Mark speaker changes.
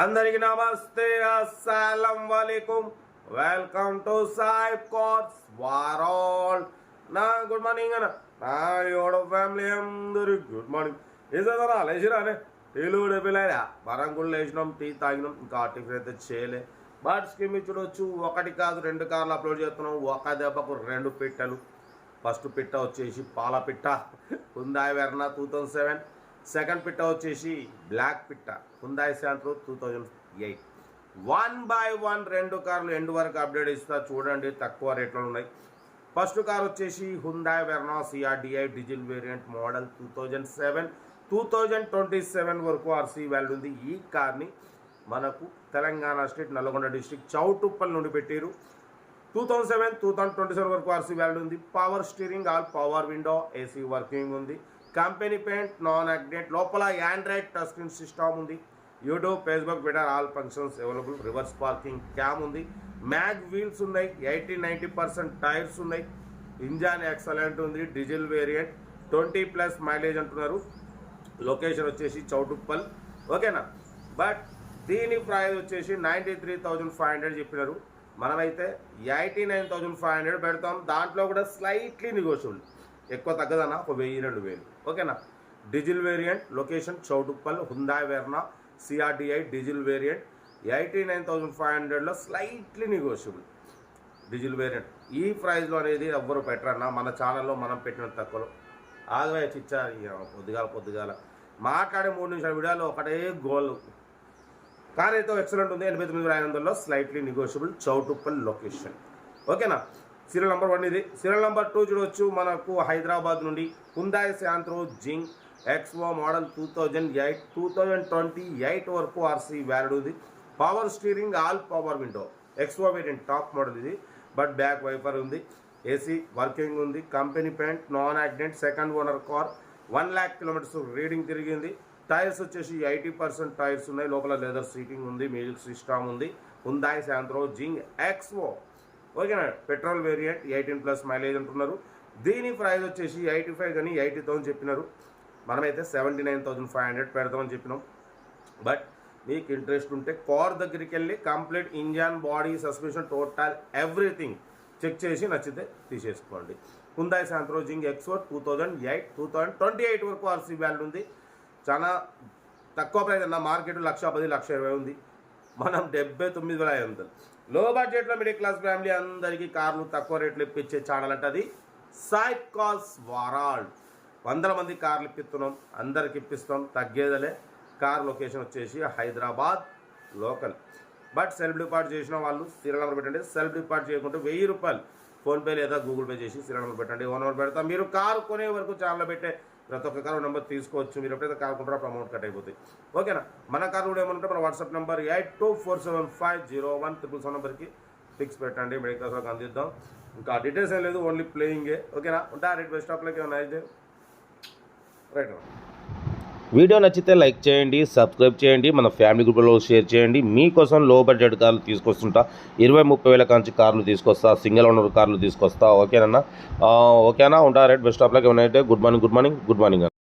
Speaker 1: అందరికి నమస్తే అస్సలం వలైకుం వెల్కమ్ టు సాయిబ్ కోర్స్ వారాల్ నా గుడ్ మార్నింగ్ అన్న. నా యోడ ఫ్యామిలీ అందరు గుడ్ మార్నింగ్ ఏదన్నా లేచిరానే టీలు డబ్బులేరా మనం కూడా లేచినాం టీ తాగినాం ఇంకా టిఫిన్ అయితే చేయలే. బట్ స్కీమ్ చూడొచ్చు ఒకటి కాదు రెండు కార్లు అప్లోడ్ చేస్తున్నాం. ఒక దెబ్బకు రెండు పిట్టలు. ఫస్ట్ పిట్ట వచ్చేసి పాల పిట్ట. Hyundai Verna two thousand seven second పిట్ట వచ్చేసి బ్లాక్ పిట్ట Hyundai Santro two thousand eight one by one రెండు కార్లు ఎండ్ వరకు అప్డేట్ ఇస్తా చూడండి తక్కువ రేట్లో ఉన్నాయి. ఫస్ట్ కార్ వచ్చేసి Hyundai Verna CRDI diesel variant model two thousand seven two thousand twenty seven వరకు ఆర్సీ వాల్యూ ఉంది. ఈ కార్ని మనకు తెలంగాణ స్టేట్ నల్గొండ డిస్టిక్ చౌటుప్పల్ నుండి పెట్టారు. Two thousand seven two thousand twenty seven వరకు ఆర్సీ వ్యాల్యూ ఉంది. Power steering all power window AC working ఉంది. కంపెనీ పెయింట్ నాన్ అగ్నేట్ లోపల యాండ్రాయిడ్ టచ్ స్క్రీన్ సిస్టమ్ ఉంది. YouTube Facebook Twitter all functions available reverse parking cam ఉంది. మ్యాగ్ wheels ఉన్నాయి. Eighty ninety percent tyres ఉన్నాయి. Engine excellent ఉంది. Diesel variant twenty plus mileage అంటున్నారు. Location వచ్చేసి చౌటుప్పల్ ఓకేనా బట్ దీని ప్రైస్ వచ్చేసి ninety three thousand five hundred చెప్పినారు. మనమైతే eighty nine thousand five hundred పెడతాం. దాంట్లో కూడా స్లైట్లీ నెగోషియబుల్ ఎక్కువ తగ్గదన్నా ఒక వెయ్యి రెండు వేలు. ఓకేనా? Diesel variant location Choutuppal Hyundai Verna CRDI diesel variant eighty nine thousand five హండ్రెడ్లో స్లైట్లీ నెగోషియబుల్. Diesel variant. ఈ ప్రైస్లో అనేది ఎవ్వరు పెట్టరన్నా మన ఛానల్లో మనం పెట్టిన తక్కువలో. ఆగవే చిచ్చా పొద్దుగాల పొద్దుగాల. మాట్లాడే మూడు నిమిషాల వీడియోలో ఒకటే గోల్. కార్ అయితే ఎక్సలెంట్ ఉంది ఎనభై తొమ్మిది వేల ఐదు వందల్లో స్లైట్లీ నెగోషియబుల్ చౌటుప్పల్ లొకేషన్. ఓకేనా? సీరియల్ నెంబర్ వన్ ఇది. సీరియల్ నెంబర్ టూ చూడవచ్చు మనకు హైదరాబాద్ నుండి. Hyundai Santro Xing XO model two thousand eight two thousand twenty eight వరకు ఆర్సీ వ్యాలిడ్ ఉంది power steering all power window XO variant top model ఇది. But back wiper ఉంది. AC working ఉంది. Company paint non accident second owner car one lakh kilometres reading తిరిగింది. Tyres వచ్చేసి eighty percent tyres ఉన్నాయి. లోపల leather seating ఉంది. Music system ఉంది. Hyundai Santro Xing XO ఓకేనా petrol variant eighteen plus mileage అంటున్నారు. దీని ప్రైస్ వచ్చేసి ఎయిటీ ఫైవ్ కానీ ఎయిటీ థౌసండ్ చెప్పినారు. మనమైతే seventy nine thousand five hundred పెడతామని చెప్పినాం. బట్ మీకు ఇంట్రెస్ట్ ఉంటే కార్ దగ్గరికి వెళ్ళి complete engine body suspension total everything check చేసి నచ్చితే తీసేసుకోండి. Hyundai Santro Xing XO two thousand eight two thousand twenty eight వరకు ఆర్సీ వాల్యూ ఉంది. చాలా తక్కువ ప్రైస్ అన్న మార్కెట్ లక్ష పది లక్ష ఇరవై ఉంది. మనం డెబ్బై తొమ్మిది వేల ఐదు వందలు. లో బడ్జెట్లో మిడిల్ క్లాస్ ఫ్యామిలీ అందరికీ కార్లు తక్కువ రేట్లు ఇప్పించే ఛానల్ అంటే అది. సాయిబ్ కాల్స్ వారాల్డ్ వందల మంది కార్లు ఇప్పిస్తున్నాం అందరికి ఇప్పిస్తాం తగ్గేదలే. కార్ లొకేషన్ వచ్చేసి Hyderabad local. But self depart చేసిన వాళ్ళు సీరియల్ నెంబర్ పెట్టండి. సెల్ఫ్ డిపార్ట్ చేయకుంటే వెయ్యి రూపాయలు. ఫోన్పే లేదా గూగుల్ పే చేసి సీరియల్ నెంబర్ పెట్టండి. ఓన్ నెంబర్ పెడతాం. మీరు కారు కొనే వరకు ఛానల్ పెట్టే ప్రతి ఒక్క కారు నెంబర్ తీసుకోవచ్చు. మీరు ఎప్పుడైతే కారు కొంటారో అప్పుడు అమౌంట్ కట్ అయిపోతుంది ఓకేనా? మన కారు కూడా ఏమంటే మన WhatsApp number eight two four seven five zero one triple seven నెంబర్కి ఫిక్స్ పెట్టండి. మిడిల్ క్లాస్ వాళ్ళకి అందిద్దాం. ఇంకా డీటెయిల్స్ ఏం లేదు ఓన్లీ ప్లేయింగే ఓకేనా? ఉంటా రేట్ బెస్ట్ ఆఫ్లోకి ఏమైనా అయితే. రైట్
Speaker 2: వీడియో నచ్చితే లైక్ చేయండి సబ్స్క్రైబ్ చేయండి మన ఫ్యామిలీ గ్రూప్లో షేర్ చేయండి. మీకోసం లో బడ్జెట్ కార్లు తీసుకొస్తుంటా. ఇరవై ముప్పై వేల కాంచి కార్లు తీసుకొస్తా సింగిల్ ఓనర్ కార్లు తీసుకొస్తా. ఓకేనన్నా? ఓకేనా? ఉంటా రైట్ బెస్ట్ ఆఫ్ లాక్. ఏమైనా అయితే good morning good morning good morning